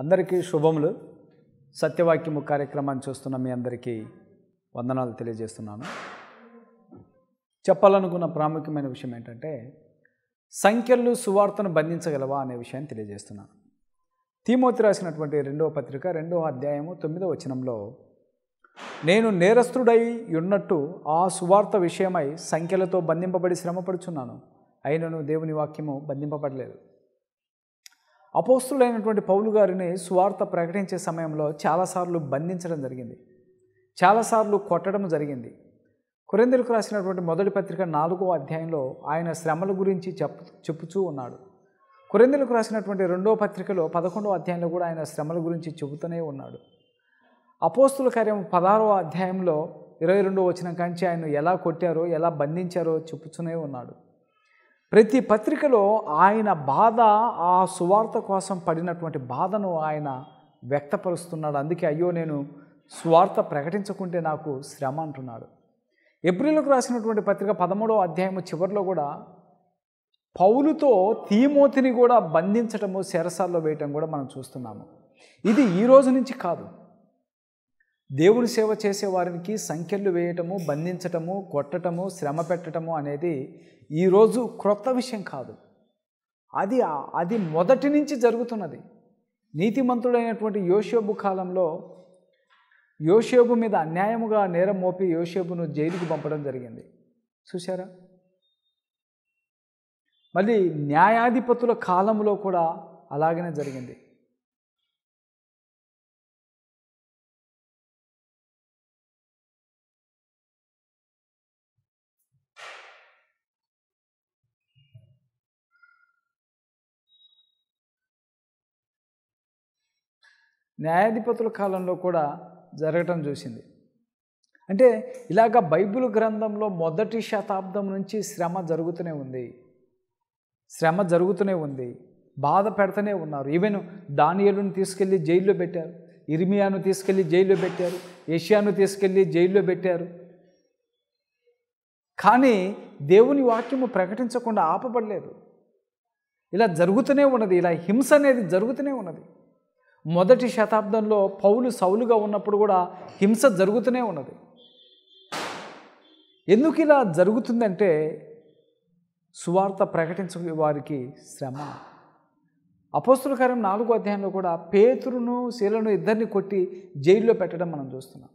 అందరికీ శుభములు. సత్యవాక్యము కార్యక్రమాన్ని చూస్తున్న మీ అందరికీ వందనాలు తెలియజేస్తున్నాను. చెప్పాలనుకున్న ప్రాముఖ్యమైన విషయం ఏంటంటే సంఖ్యలు సువార్తను బంధించగలవా అనే విషయాన్ని తెలియజేస్తున్నాను తీమోతి రాసినటువంటి రెండవ పత్రిక రెండవ అధ్యాయము తొమ్మిదవ వచనంలో నేను నేరస్తుడై ఉన్నట్టు ఆ సువార్త విషయమై సంఖ్యలతో బంధింపబడి శ్రమపడుచున్నాను. అయినను దేవుని వాక్యము బంధింపబడలేదు. అపోస్తులైనటువంటి పౌలు గారిని సువార్త ప్రకటించే సమయంలో చాలాసార్లు బంధించడం జరిగింది. చాలాసార్లు కొట్టడం జరిగింది. కొరిందలకు రాసినటువంటి మొదటి పత్రిక నాలుగో అధ్యాయంలో ఆయన శ్రమల గురించి చెప్పు చెప్పుచూ ఉన్నాడు. కొరిందలకు రాసినటువంటి రెండో పత్రికలో పదకొండో అధ్యాయంలో కూడా ఆయన శ్రమల గురించి చెబుతూనే ఉన్నాడు. అపోస్తుల కార్యం పదహారవ అధ్యాయంలో ఇరవై రెండో వచ్చిన కాంచి ఆయన ఎలా కొట్టారో ఎలా బంధించారో చెప్పుతూనే ఉన్నాడు. ప్రతి పత్రికలో ఆయన బాధ ఆ సువార్త కోసం పడినటువంటి బాధను ఆయన వ్యక్తపరుస్తున్నాడు. అందుకే అయ్యో నేను స్వార్థ ప్రకటించకుంటే నాకు శ్రమ అంటున్నాడు. ఏప్రిల్కు రాసినటువంటి పత్రిక పదమూడవ అధ్యాయము చివరిలో కూడా పౌలుతో తీమోతిని కూడా బంధించటము శరసాల్లో వేయటం కూడా మనం చూస్తున్నాము. ఇది ఈ రోజు నుంచి కాదు. దేవుని సేవ చేసేవారికి సంఖ్యలు వేయటము బంధించటము కొట్టటము శ్రమ పెట్టటము అనేది ఈరోజు క్రొత్త విషయం కాదు. అది అది మొదటి నుంచి జరుగుతున్నది. నీతిమంతుడైనటువంటి యోషోబు కాలంలో యోషేబు మీద అన్యాయముగా నేరం మోపి యోషేబును జైలుకు పంపడం జరిగింది. చూసారా మళ్ళీ న్యాయాధిపతుల కాలంలో కూడా అలాగనే జరిగింది. న్యాయాధిపతుల కాలంలో కూడా జరగటం చూసింది. అంటే ఇలాగ బైబిల్ గ్రంథంలో మొదటి శతాబ్దం నుంచి శ్రమ జరుగుతూనే ఉంది. శ్రమ జరుగుతూనే ఉంది. బాధ పెడుతూనే ఉన్నారు. ఈవెన్ దానియలను తీసుకెళ్ళి జైల్లో పెట్టారు. ఇర్మియాను తీసుకెళ్ళి జైల్లో పెట్టారు. ఏషియాను తీసుకెళ్ళి జైల్లో పెట్టారు. కానీ దేవుని వాక్యము ప్రకటించకుండా ఆపబడలేదు. ఇలా జరుగుతూనే ఉన్నది. ఇలా హింస అనేది జరుగుతూనే ఉన్నది. మొదటి శతాబ్దంలో పౌలు సౌలుగా ఉన్నప్పుడు కూడా హింస జరుగుతూనే ఉన్నది. ఎందుకు ఇలా జరుగుతుందంటే సువార్త ప్రకటించే వారికి శ్రమ. అపోస్తుల కార్యం నాలుగో అధ్యాయంలో కూడా పేతురును శీలను ఇద్దరిని కొట్టి జైల్లో పెట్టడం మనం చూస్తున్నాం.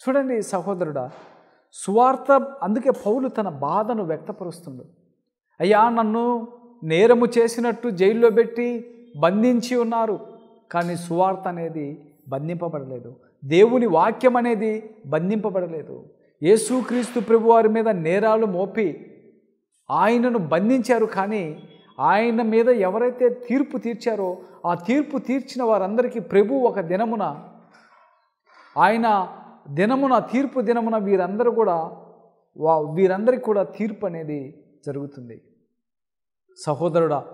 చూడండి సహోదరుడా సువార్త అందుకే పౌలు తన బాధను వ్యక్తపరుస్తుండు. అయ్యా నన్ను నేరము చేసినట్టు జైల్లో పెట్టి బంధించి ఉన్నారు. కానీ సువార్త అనేది బంధింపబడలేదు. దేవుని వాక్యం అనేది బంధింపబడలేదు. యేసుక్రీస్తు ప్రభువారి మీద నేరాలు మోపి ఆయనను బంధించారు. కానీ ఆయన మీద ఎవరైతే తీర్పు తీర్చారో ఆ తీర్పు తీర్చిన వారందరికీ ప్రభు ఒక దినమున ఆయన దినమున తీర్పు దినమున వీరందరూ కూడా వా వీరందరికీ కూడా తీర్పు అనేది జరుగుతుంది. సహోదరుడా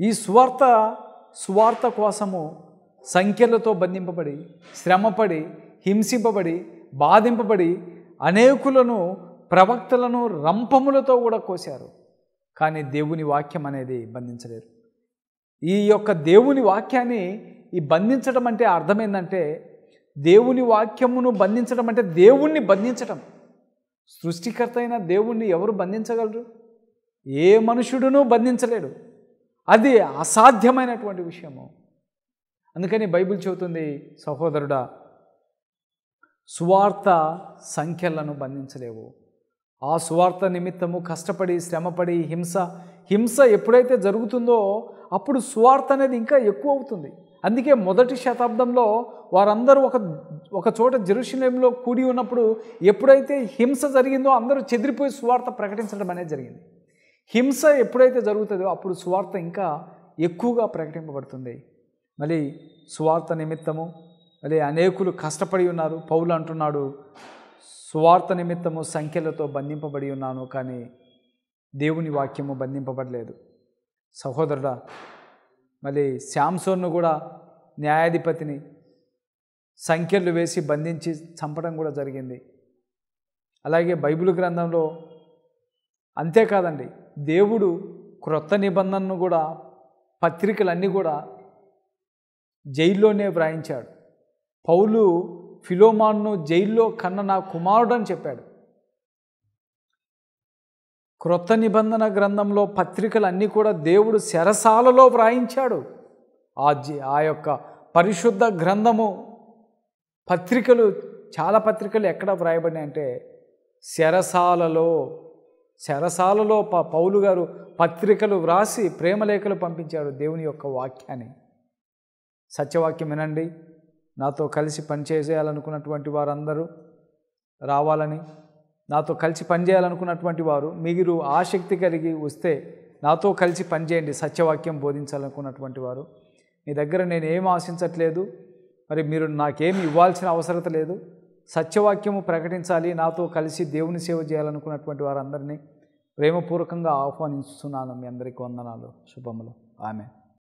ఈ స్వార్థ సువార్త కోసము సంఖ్యలతో బంధింపబడి శ్రమపడి హింసింపబడి బాధింపబడి అనేకులను ప్రవక్తలను రంపములతో కూడా కోశారు. కానీ దేవుని వాక్యం అనేది బంధించలేరు ఈ యొక్క దేవుని వాక్యాన్ని ఈ బంధించడం అంటే అర్థమైందంటే దేవుని వాక్యమును బంధించడం అంటే దేవుణ్ణి బంధించటం. సృష్టికర్త అయిన దేవుణ్ణి ఎవరు బంధించగలరు? ఏ మనుషుడును బంధించలేడు. అది అసాధ్యమైనటువంటి విషయము. అందుకని బైబిల్ చెబుతుంది సహోదరుడా సువార్త సంఖ్యలను బంధించలేవు. ఆ సువార్త నిమిత్తము కష్టపడి శ్రమపడి హింస హింస ఎప్పుడైతే జరుగుతుందో అప్పుడు సువార్త అనేది ఇంకా ఎక్కువ అవుతుంది. అందుకే మొదటి శతాబ్దంలో వారందరూ ఒక ఒక చోట జెరూషలేంలో కూడి ఉన్నప్పుడు ఎప్పుడైతే హింస జరిగిందో అందరూ చెదిరిపోయి సువార్త ప్రకటించడం అనేది జరిగింది. హింస ఎప్పుడైతే జరుగుతుందో అప్పుడు సువార్త ఇంకా ఎక్కువగా ప్రకటింపబడుతుంది. మళ్ళీ సువార్త నిమిత్తము మళ్ళీ అనేకులు కష్టపడి ఉన్నారు. పౌలు అంటున్నాడు సువార్త నిమిత్తము సంఖ్యలతో బంధింపబడి ఉన్నాను కానీ దేవుని వాక్యము బంధింపబడలేదు. సహోదరుడా మళ్ళీ శాంసోన్ను కూడా న్యాయాధిపతిని సంఖ్యలు వేసి బంధించి చంపడం కూడా జరిగింది. అలాగే బైబిల్ గ్రంథంలో అంతేకాదండి దేవుడు క్రొత్త నిబంధనను కూడా పత్రికలన్నీ కూడా జైల్లోనే వ్రాయించాడు. పౌలు ఫిలోమాన్ను జైల్లో కన్న నా కుమారుడు అని చెప్పాడు. క్రొత్త నిబంధన గ్రంథంలో పత్రికలు అన్నీ కూడా దేవుడు శరసాలలో వ్రాయించాడు. ఆ ఆ యొక్క పరిశుద్ధ గ్రంథము పత్రికలు చాలా పత్రికలు ఎక్కడ వ్రాయబడినాయి అంటే శరసాలలో శరసాలలో ప పౌలు గారు పత్రికలు వ్రాసి ప్రేమలేఖలు పంపించాడు దేవుని యొక్క వాక్యాన్ని. సత్యవాక్యం వినండి. నాతో కలిసి పనిచేసేయాలనుకున్నటువంటి వారందరూ రావాలని నాతో కలిసి పనిచేయాలనుకున్నటువంటి వారు మీరు ఆసక్తి కలిగి వస్తే నాతో కలిసి పనిచేయండి సత్యవాక్యం బోధించాలనుకున్నటువంటి వారు. మీ దగ్గర నేను ఏం ఆశించట్లేదు మరి మీరు నాకేమి ఇవ్వాల్సిన అవసరత లేదు. సత్యవాక్యము ప్రకటించాలి నాతో కలిసి దేవుని సేవ చేయాలనుకున్నటువంటి వారందరినీ ప్రేమపూర్వకంగా ఆహ్వానిస్తున్నాను. మీ అందరికీ వందనాలు. శుభములు. ఆమె